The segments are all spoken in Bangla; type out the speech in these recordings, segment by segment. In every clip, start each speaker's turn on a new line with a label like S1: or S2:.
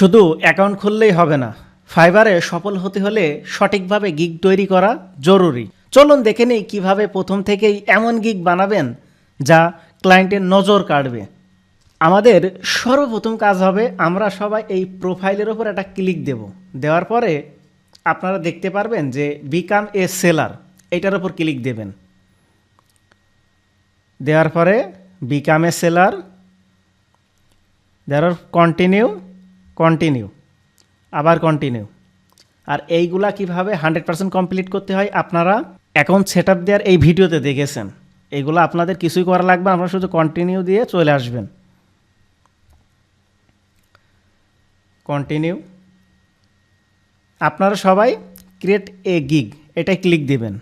S1: শুধু অ্যাকাউন্ট খুললেই হবে না ফাইবারে সফল হতে হলে সঠিকভাবে গিগ তৈরি করা জরুরি। চলুন দেখে নিই কীভাবে প্রথম থেকেই এমন গিগ বানাবেন যা ক্লায়েন্টের নজর কাড়বে। আমাদের সর্বপ্রথম কাজ হবে আমরা সবাই এই প্রোফাইলের ওপর একটা ক্লিক দেব। দেওয়ার পরে আপনারা দেখতে পারবেন যে বিকাম এ সেলার এটার ওপর ক্লিক দেবেন। দেওয়ার পরে বিকাম এ সেলার দেওয়ার কন্টিনিউ কন্টিনিউ আবার কন্টিনিউ আর এইগুলা কীভাবে হান্ড্রেড পার্সেন্ট কমপ্লিট করতে হয় আপনারা অ্যাকাউন্ট সেট আপ দেওয়ার এই ভিডিওতে দেখেছেন। এগুলো আপনাদের কিছুই করা লাগবে আপনারা শুধু কন্টিনিউ দিয়ে চলে আসবেন। কন্টিনিউ আপনারা সবাই ক্রিয়েট এ গিগ এটাই ক্লিক দিবেন।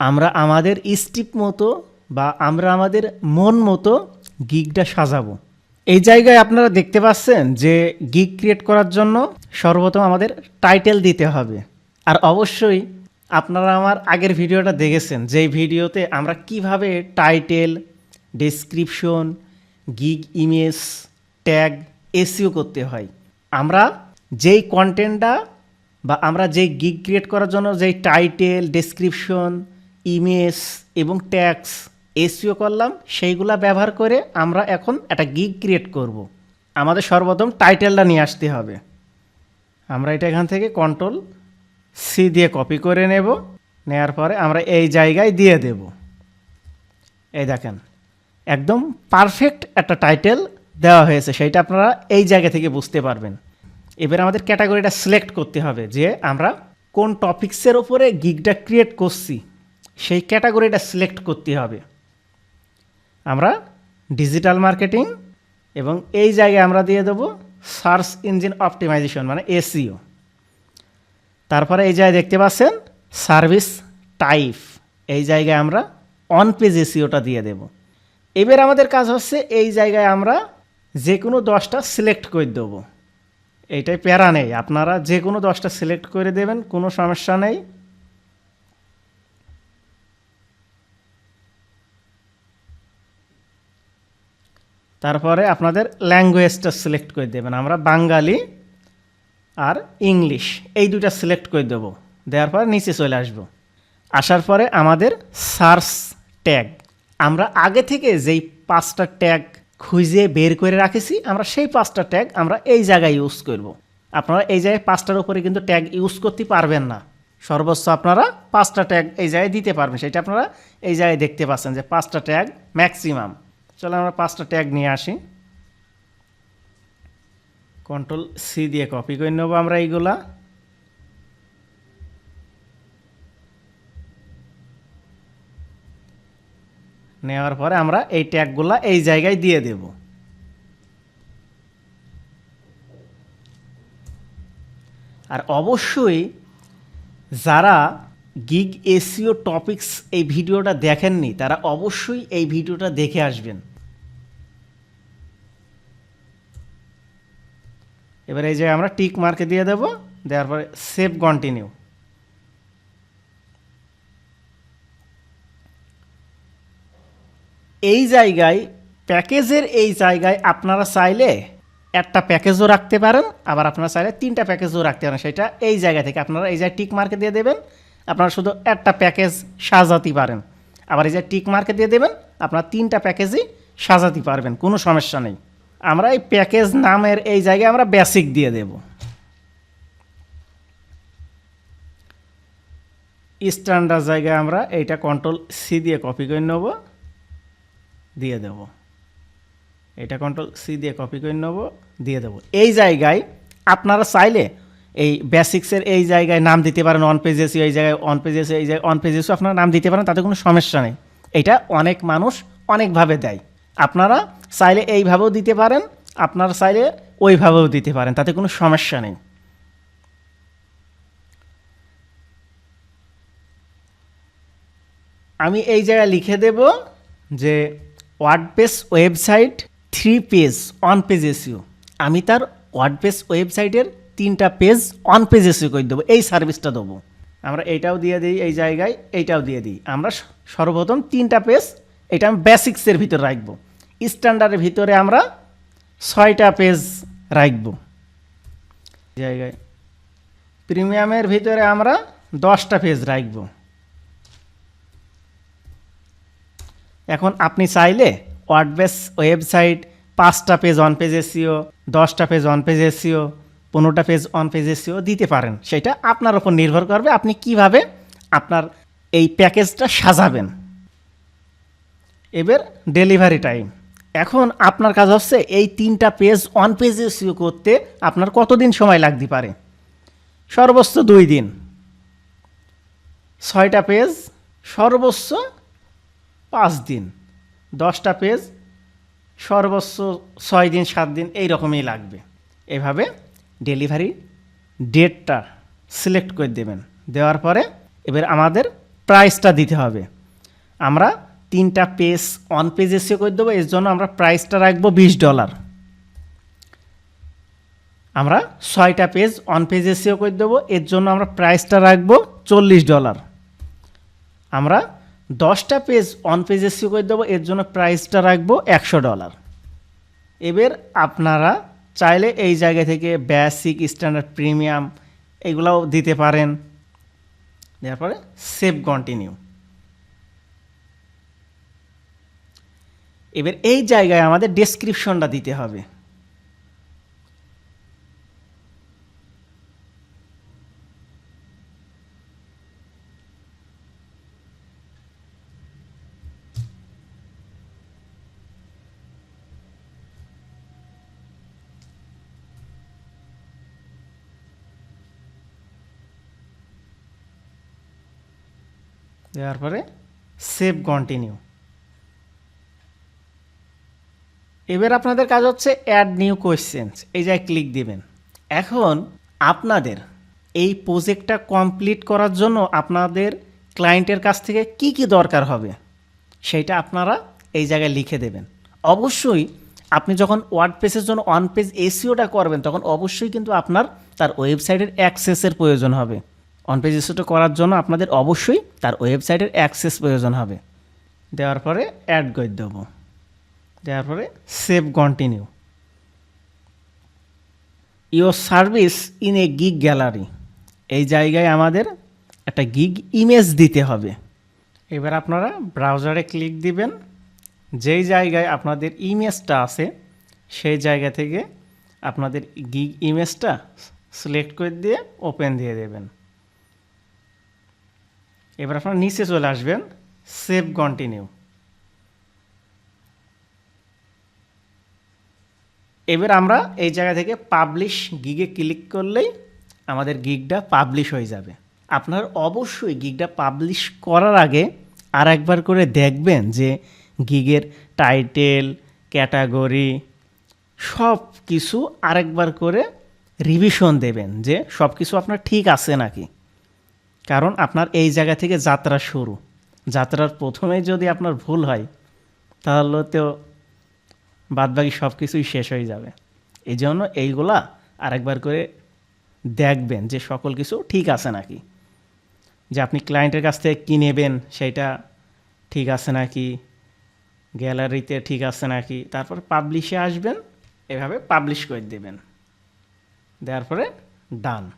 S1: আমরা আমাদের স্টিপ মতো বা আমরা আমাদের মন মতো গিগটা সাজাবো। এই জায়গায় আপনারা দেখতে পাচ্ছেন যে গিগ ক্রিয়েট করার জন্য সর্বপ্রথম আমাদের টাইটেল দিতে হবে। আর অবশ্যই আপনারা আমার আগের ভিডিওটা দেখেছেন, যেই ভিডিওতে আমরা কীভাবে title description gig image tag SEO করতে হয়। আমরা যেই কন্টেন্টটা বা আমরা যেই গিগ ক্রিয়েট করার জন্য যেই টাইটেল ডেসক্রিপশন ইমেজ এবং ট্যাক্স এসিও করলাম, সেইগুলা ব্যবহার করে আমরা এখন একটা গিগ ক্রিয়েট করব। আমাদের সর্বপ্রথম টাইটেলটা নিয়ে আসতে হবে। আমরা এটা এখান থেকে কন্ট্রোল সি দিয়ে কপি করে নেব। নেয়ার পরে আমরা এই জায়গায় দিয়ে দেব। এই দেখেন, একদম পারফেক্ট একটা টাইটেল দেওয়া হয়েছে, সেইটা আপনারা এই জায়গা থেকে বুঝতে পারবেন। এবার আমাদের ক্যাটাগরিটা সিলেক্ট করতে হবে যে আমরা কোন টপিক্সের ওপরে গিগটা ক্রিয়েট করছি, সেই ক্যাটাগরিটা সিলেক্ট করতে হবে। আমরা ডিজিটাল মার্কেটিং এবং এই জায়গায় আমরা দিয়ে দেবো সার্চ ইঞ্জিন অপটিমাইজেশন মানে এসিও তারপরে এই জায়গায় দেখতে পাচ্ছেন সার্ভিস টাইপ এই জায়গায় আমরা অন পেজ এসিওটা দিয়ে দেব। এবার আমাদের কাজ হচ্ছে এই জায়গায় আমরা যে কোনো দশটা সিলেক্ট করে দেবো। এইটাই প্যারা নেই। আপনারা যে কোনো দশটা সিলেক্ট করে দেবেন, কোনো সমস্যা নেই। তারপরে আপনাদের ল্যাঙ্গুয়েজটা সিলেক্ট করে দেবেন। আমরা বাঙালি আর ইংলিশ এই দুটা সিলেক্ট করে দেবো। দেওয়ার পর নিচে চলে আসব। আসার পরে আমাদের সার্চ ট্যাগ আমরা আগে থেকে যেই পাঁচটা ট্যাগ খুঁজে বের করে রাখেছি, আমরা সেই পাঁচটা ট্যাগ আমরা এই জায়গায় ইউজ করব। আপনারা এই জায়গায় পাঁচটার উপরে কিন্তু ট্যাগ ইউজ করতে পারবেন না। সর্বোচ্চ আপনারা পাঁচটা ট্যাগ এই জায়গায় দিতে পারবেন। সেটা আপনারা এই জায়গায় দেখতে পাচ্ছেন যে পাঁচটা ট্যাগ ম্যাক্সিমাম চলো আমরা পাঁচটা ট্যাগ নিয়ে আসি। কন্ট্রোল সি দিয়ে কপি করে নেব আমরা এইগুলা। নেওয়ার পরে আমরা এই ট্যাগগুলা এই জায়গায় দিয়ে দেব। আর অবশ্যই যারা গিগ এসিও টপিক্স এই ভিডিওটা দেখেননি, তারা অবশ্যই এই ভিডিওটা দেখে আসবেন। এবার এই যে আমরা টিক মার্কে দিয়ে দেব, দেওয়ার পরে সেভ কন্টিনিউ এই জায়গায়, প্যাকেজের এই জায়গায় আপনারা চাইলে একটা প্যাকেজও রাখতে পারেন, আবার আপনারা চাইলে তিনটা প্যাকেজও রাখতে পারেন। সেটা এই জায়গা থেকে আপনারা এই জায়গায় টিক মার্কে দিয়ে দেবেন, আপনারা শুধু একটা প্যাকেজ সাজাতে পারেন। আবার এই যে টিক মার্কে দিয়ে দেবেন, আপনারা তিনটা প্যাকেজই সাজাতে পারবেন, কোনো সমস্যা নেই। আমরা এই প্যাকেজ নামের এই জায়গায় আমরা বেসিক দিয়ে দেব। স্ট্যান্ডার্ড জায়গায় আমরা এইটা কন্ট্রোল সি দিয়ে কপি করে নেব, দিয়ে দেব। এটা কন্ট্রোল সি দিয়ে কপি করে নেব, দিয়ে দেব। এই জায়গায় আপনারা চাইলে এই বেসিক্সের এই জায়গায় নাম দিতে পারেন অন পেজেস এই জায়গায় অন পেজেস এই জায়গায় অন পেজেসও আপনারা নাম দিতে পারেন, তাতে কোনো সমস্যা নেই। এটা অনেক মানুষ অনেকভাবে দেয়। আপনারা চাইলে এইভাবেও দিতে পারেন, আপনারা চাইলে ওইভাবেও দিতে পারেন, তাতে কোনো সমস্যা নেই। আমি এই জায়গায় লিখে দেব যে WordPress website three page on page SEO আমি তার ওয়ার্ডপ্রেস ওয়েবসাইটের তিনটা পেজ অন পেজ এসিও করে দেবো, এই সার্ভিসটা দেবো। আমরা এইটাও দিয়ে দিই এই জায়গায় এইটাও দিয়ে দিই। আমরা সর্বপ্রথম তিনটা পেজ এটা আমি বেসিক্সের ভিতরে রাখব। স্ট্যান্ডার্ডের ভিতরে আমরা ছয়টা পেজ রাখব। জায়গায় প্রিমিয়ামের ভিতরে আমরা দশটা পেজ রাখব। এখন আপনি চাইলে ওয়ার্ডবেস ওয়েবসাইট পাঁচটা পেজ অন পেজ এসিও দশটা পেজ অন পেজ এসিও পনেরোটা পেজ অন পেজ এসিও দিতে পারেন। সেটা আপনার উপর নির্ভর করবে আপনি কীভাবে আপনার এই প্যাকেজটা সাজাবেন। এবার ডেলিভারি টাইম এখন আপনার কাজ হচ্ছে এই তিনটা পেজ ওয়ান পেজ এসিও করতে আপনার কতদিন সময় লাগতে পারে? সর্বোচ্চ দুই দিন। ছয়টা পেজ সর্বোচ্চ পাঁচ দিন। দশটা পেজ সর্বোচ্চ ছয় দিন, সাত দিন এই রকমই লাগবে। এভাবে ডেলিভারি ডেটটা সিলেক্ট করে দেবেন। দেওয়ার পরে এবার আমাদের প্রাইসটা দিতে হবে। আমরা তিনটা পেজ অন পেজ এসে করে দেবো, এর জন্য আমরা প্রাইসটা রাখব বিশ ডলার আমরা ছয়টা পেজ অন পেজ এসেও করে দেবো, এর জন্য আমরা প্রাইসটা রাখব চল্লিশ ডলার আমরা দশটা পেজ অন পেজ এসিও করে দেবো, এর জন্য প্রাইসটা রাখব একশো ডলার এবার আপনারা চাইলে এই জায়গা থেকে বেসিক স্ট্যান্ডার্ড প্রিমিয়াম এগুলাও দিতে পারেন। দেওয়ার পরে কন্টিনিউ এবার এই জায়গায় আমাদের ডেসক্রিপশনটা দিতে হবে। দেওয়ার পরে সেভ কন্টিনিউ এবার আপনাদের কাজ হচ্ছে অ্যাড নিউ কোয়েশ্চেন্স এই জায়গায় ক্লিক দিবেন। এখন আপনাদের এই প্রজেক্টটা কমপ্লিট করার জন্য আপনাদের ক্লায়েন্টের কাছ থেকে কি কি দরকার হবে সেইটা আপনারা এই জায়গায় লিখে দেবেন। অবশ্যই আপনি যখন ওয়ার্ড পেজের জন্য ওয়ান পেজ এসিওটা করবেন, তখন অবশ্যই কিন্তু আপনার তার ওয়েবসাইটের অ্যাক্সেসের প্রয়োজন হবে। অন পেজ এসিওটা করার জন্য আপনাদের অবশ্যই তার ওয়েবসাইটের অ্যাক্সেস প্রয়োজন হবে। দেওয়ার পরে অ্যাড করে দেবো। দেওয়ার পরে save continue your service in a gig gallery এই জায়গায় আমাদের একটা গিগ ইমেজ দিতে হবে। এবার আপনারা ব্রাউজারে ক্লিক দিবেন। যেই জায়গায় আপনাদের ইমেজটা আছে, সেই জায়গা থেকে আপনাদের গিগ ইমেজটা সিলেক্ট করে দিয়ে ওপেন দিয়ে দেবেন। এবার আপনারা নিচে চলে আসবেন সেভ কন্টিনিউ এবার আমরা এই জায়গা থেকে পাবলিশ গিগে ক্লিক করলেই আমাদের গিগটা পাবলিশ হয়ে যাবে। আপনার অবশ্যই গিগটা পাবলিশ করার আগে আর একবার করে দেখবেন যে গিগের টাইটেল ক্যাটাগরি সব কিছু আরেকবার করে রিভিশন দেবেন যে সব কিছু আপনার ঠিক আছে নাকি। কারণ আপনার এই জায়গা থেকে যাত্রা শুরু। যাত্রার প্রথমেই যদি আপনার ভুল হয়, তাহলে তো বাদবাকি সব কিছুই শেষ হয়ে যাবে। এই জন্য এইগুলা আরেকবার করে দেখবেন যে সকল কিছু ঠিক আছে নাকি। যে আপনি ক্লায়েন্টের কাছ থেকে কী নেবেন সেটা ঠিক আছে নাকি গ্যালারিতে ঠিক আছে নাকি, তারপর পাবলিশে আসবেন, এভাবে পাবলিশ করে দেবেন। দেওয়ার পরে ডান